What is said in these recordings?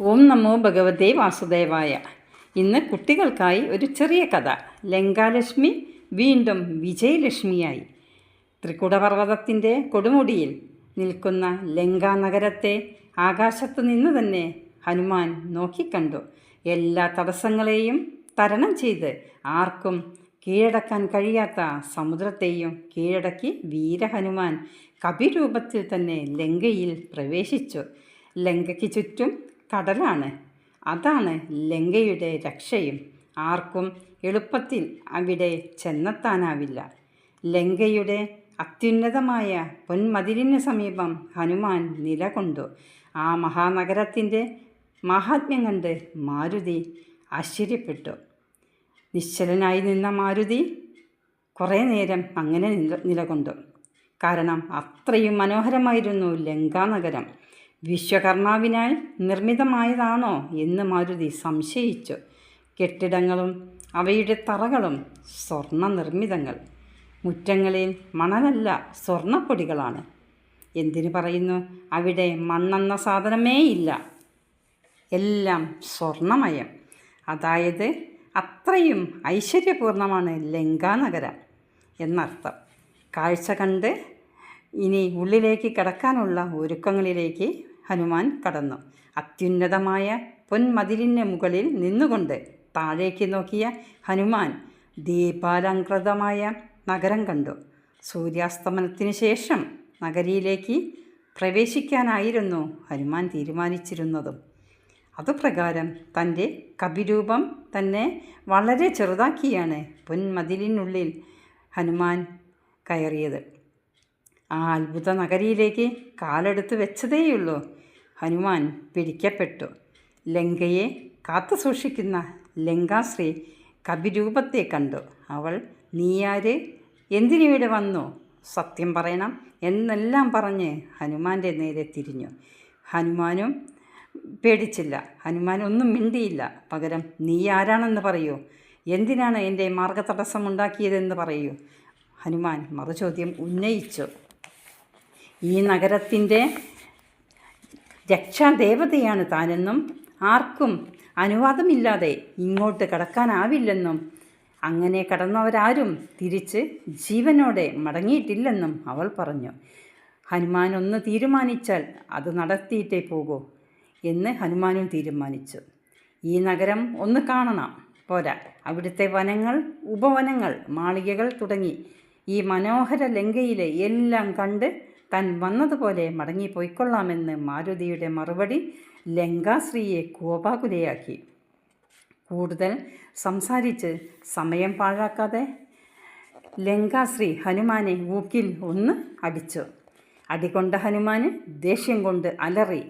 ഓം നമോ ഭഗവതേ വാസുദേവായ. ഇന്ന് കുട്ടികൾക്കായി ഒരു ചെറിയ കഥ. ലങ്കാലക്ഷ്മി വീണ്ടും വിജയലക്ഷ്മിയായി. ത്രികുടപർവതത്തിന്റെ കൊടുമുടിയിൽ നിൽക്കുന്ന ലങ്കാ നഗരത്തെ ആകാശത്തു നിന്ന് തന്നെ ഹനുമാൻ നോക്കിക്കണ്ടു. എല്ലാ തടസ്സങ്ങളെയും തരണം ചെയ്ത് ആർക്കും കീഴടക്കാൻ കഴിയാത്ത സമുദ്രത്തെയും കീഴടക്കി വീരഹനുമാൻ കപിരൂപത്തിൽ തന്നെ ലങ്കയിൽ പ്രവേശിച്ചു. ലങ്കയ്ക്ക് ചുറ്റും കടലാണ്. അതാണ് ലങ്കയുടെ രക്ഷയും. ആർക്കും എളുപ്പത്തിൽ അവിടെ ചെന്നെത്താനാവില്ല. ലങ്കയുടെ അത്യുന്നതമായ പൊന്മതിലിന് സമീപം ഹനുമാൻ നിലകൊണ്ടു. ആ മഹാനഗരത്തിന്റെ മഹാത്മ്യം കണ്ട് മാരുതി ആശ്ചര്യപ്പെട്ടു. നിശ്ചലനായി നിന്ന മാരുതി കുറേ നേരം അങ്ങനെ നില നിലകൊണ്ടു. കാരണം അത്രയും മനോഹരമായിരുന്നു ലങ്കാനഗരം. വിശ്വകർമാവിനാൽ നിർമ്മിതമായതാണോ എന്ന് മാരുതി സംശയിച്ചു. കെട്ടിടങ്ങളും അവയുടെ തറകളും സ്വർണ നിർമ്മിതങ്ങൾ മുറ്റങ്ങളിൽ മണലല്ല സ്വർണപ്പൊടികളാണ് എന്തിനു പറയുന്നു? അവിടെ മണ്ണെന്ന സാധനമേ ഇല്ല എല്ലാം സ്വർണമയം. അതായത് അത്രയും ഐശ്വര്യപൂർണമാണ് ലങ്കാനഗരം എന്നർത്ഥം. കാഴ്ച കണ്ട് ഇനി ഉള്ളിലേക്ക് കിടക്കാനുള്ള ഒരുക്കങ്ങളിലേക്ക് ഹനുമാൻ കടന്നു. അത്യുന്നതമായ പൊന്മതിലിന് മുകളിൽ നിന്നുകൊണ്ട് താഴേക്ക് നോക്കിയ ഹനുമാൻ ദീപാലങ്കൃതമായ നഗരം കണ്ടു. സൂര്യാസ്തമനത്തിന് ശേഷം നഗരിയിലേക്ക് പ്രവേശിക്കാനായിരുന്നു ഹനുമാൻ തീരുമാനിച്ചിരുന്നതും. അതുപ്രകാരം തന്റെ കവിരൂപം തന്നെ വളരെ ചെറുതാക്കിയാണ് പൊന്മതിലിനുള്ളിൽ ഹനുമാൻ കയറിയത്. ആ അത്ഭുത നഗരിയിലേക്ക് കാലെടുത്ത് വെച്ചതേയുള്ളൂ. ഹനുമാൻ പിടിക്കപ്പെട്ടു. ലങ്കയെ കാത്തു സൂക്ഷിക്കുന്ന ലങ്കാശ്രീ കപിരൂപത്തെ കണ്ടു. അവൾ നീയാര് എന്തിനിവിടെ വന്നു? സത്യം പറയണം എന്നെല്ലാം പറഞ്ഞ് ഹനുമാന്റെ നേരെ തിരിഞ്ഞു. ഹനുമാനും പേടിച്ചില്ല. ഹനുമാൻ ഒന്നും മിണ്ടിയില്ല. പകരം നീ ആരാണെന്ന് പറയൂ. എന്തിനാണ് എന്റെ മാർഗതടസ്സമുണ്ടാക്കിയതെന്ന് പറയൂ? ഹനുമാൻ മറുചോദ്യം ഉന്നയിച്ചു. ഈ നഗരത്തിന്റെ രക്ഷാദേവതയാണ് താനെന്നും ആർക്കും അനുവാദമില്ലാതെ ഇങ്ങോട്ട് കടക്കാനാവില്ലെന്നും അങ്ങനെ കടന്നവരാരും തിരിച്ച് ജീവനോടെ മടങ്ങിയിട്ടില്ലെന്നും അവൾ പറഞ്ഞു. ഹനുമാൻ ഒന്ന് തീരുമാനിച്ചാൽ അത് നടത്തിയിട്ടേ പോകൂ എന്ന് ഹനുമാനും തീരുമാനിച്ചു. ഈ നഗരം ഒന്ന് കാണണം. പോരാ. അവിടുത്തെ വനങ്ങൾ ഉപവനങ്ങൾ മാളികകൾ തുടങ്ങി ഈ മനോഹര ലങ്കയിലെ എല്ലാം കണ്ട് താൻ വന്നതുപോലെ മടങ്ങിപ്പോയിക്കൊള്ളാമെന്ന് മാരുതിയുടെ മറുപടി ലങ്കാശ്രീയെ കോപാകുലയാക്കി. കൂടുതൽ സംസാരിച്ച് സമയം പാഴാക്കാതെ ലങ്കാശ്രീ ഹനുമാനെ ഊക്കിൽ ഒന്ന് അടിച്ചു. അടികൊണ്ട ഹനുമാന് ദേഷ്യം കൊണ്ട് അലറി.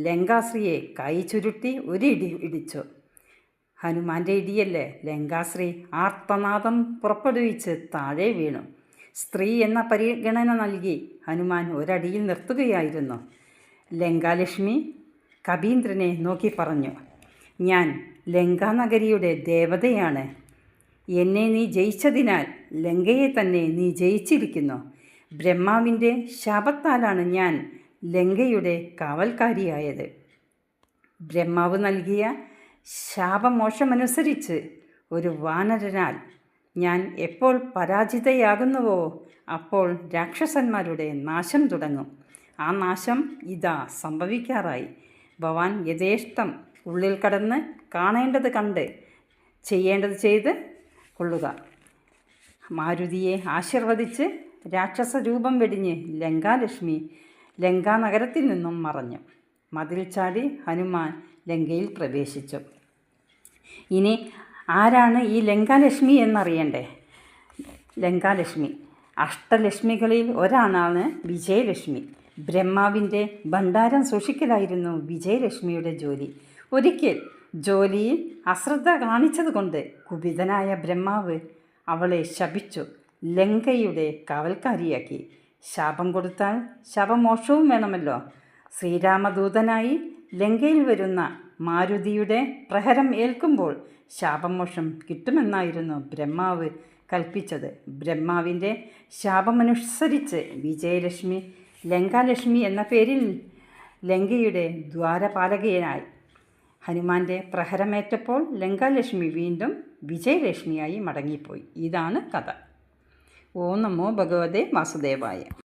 ലങ്കാശ്രീയെ കൈ ചുരുട്ടി ഒരിടി ഇടി ഇടിച്ചു. ഹനുമാന്റെ ഇടിയല്ലേ? ലങ്കാശ്രീ ആർത്തനാദം പുറപ്പെടുവിച്ച് താഴെ വീണു. സ്ത്രീ എന്ന പരിഗണന നൽകി ഹനുമാൻ ഒരടിയിൽ നിർത്തുകയായിരുന്നു. ലങ്കാലക്ഷ്മി കബീന്ദ്രനെ നോക്കി പറഞ്ഞു ഞാൻ ലങ്കാനഗരിയുടെ ദേവതയാണ്. എന്നെ നീ ജയിച്ചതിനാൽ ലങ്കയെ തന്നെ നീ ജയിച്ചിരിക്കുന്നു. ബ്രഹ്മാവിന്റെ ശാപത്താലാണ് ഞാൻ ലങ്കയുടെ കാവൽക്കാരിയായത്. ബ്രഹ്മാവ് നൽകിയ ശാപമോഷമനുസരിച്ച് ഒരു വാനരനാൽ ഞാൻ എപ്പോൾ പരാജിതയാകുന്നുവോ അപ്പോൾ രാക്ഷസന്മാരുടെ നാശം തുടങ്ങും. ആ നാശം ഇതാ സംഭവിക്കാറായി. ഭവാൻ യഥേഷ്ടം ഉള്ളിൽ കടന്ന് കാണേണ്ടത് കണ്ട് ചെയ്യേണ്ടത് ചെയ്ത് കൊള്ളുക. മാരുതിയെ ആശീർവദിച്ച് രാക്ഷസ രൂപം വെടിഞ്ഞ് ലങ്കാലക്ഷ്മി ലങ്കാനഗരത്തിൽ നിന്നും മറഞ്ഞു. മതിൽ ചാടി ഹനുമാൻ ലങ്കയിൽ പ്രവേശിച്ചു. ഇനി ആരാണ് ഈ ലങ്കാലക്ഷ്മി എന്നറിയണ്ടേ? ലങ്കാലക്ഷ്മി. അഷ്ടലക്ഷ്മികളിൽ ഒരാളാണ് വിജയലക്ഷ്മി. ബ്രഹ്മാവിന്റെ ഭണ്ഡാരം സൂക്ഷിക്കലായിരുന്നു വിജയലക്ഷ്മിയുടെ ജോലി. ഒരിക്കൽ ജോലിയിൽ അശ്രദ്ധ കാണിച്ചതുകൊണ്ട് കുപിതനായ ബ്രഹ്മാവ് അവളെ ശപിച്ചു. ലങ്കയുടെ കാവൽക്കാരിയാക്കി. ശാപം കൊടുത്താൽ ശാപമോക്ഷവും വേണമല്ലോ. ശ്രീരാമദൂതനായി ലങ്കയിൽ വരുന്ന മാരുതിയുടെ പ്രഹരം ഏൽക്കുമ്പോൾ ശാപമോക്ഷം കിട്ടുമെന്നായിരുന്നു ബ്രഹ്മാവ് കൽപ്പിച്ചത്. ബ്രഹ്മാവിന്റെ ശാപമനുസരിച്ച് വിജയലക്ഷ്മി ലങ്കാലക്ഷ്മി എന്ന പേരിൽ ലങ്കയുടെ ദ്വാരപാലകയായി. ഹനുമാന്റെ പ്രഹരമേറ്റപ്പോൾ ലങ്കാലക്ഷ്മി വീണ്ടും വിജയലക്ഷ്മിയായി മടങ്ങിപ്പോയി. ഇതാണ് കഥ. ഓം നമോ ഭഗവതേ വാസുദേവായ.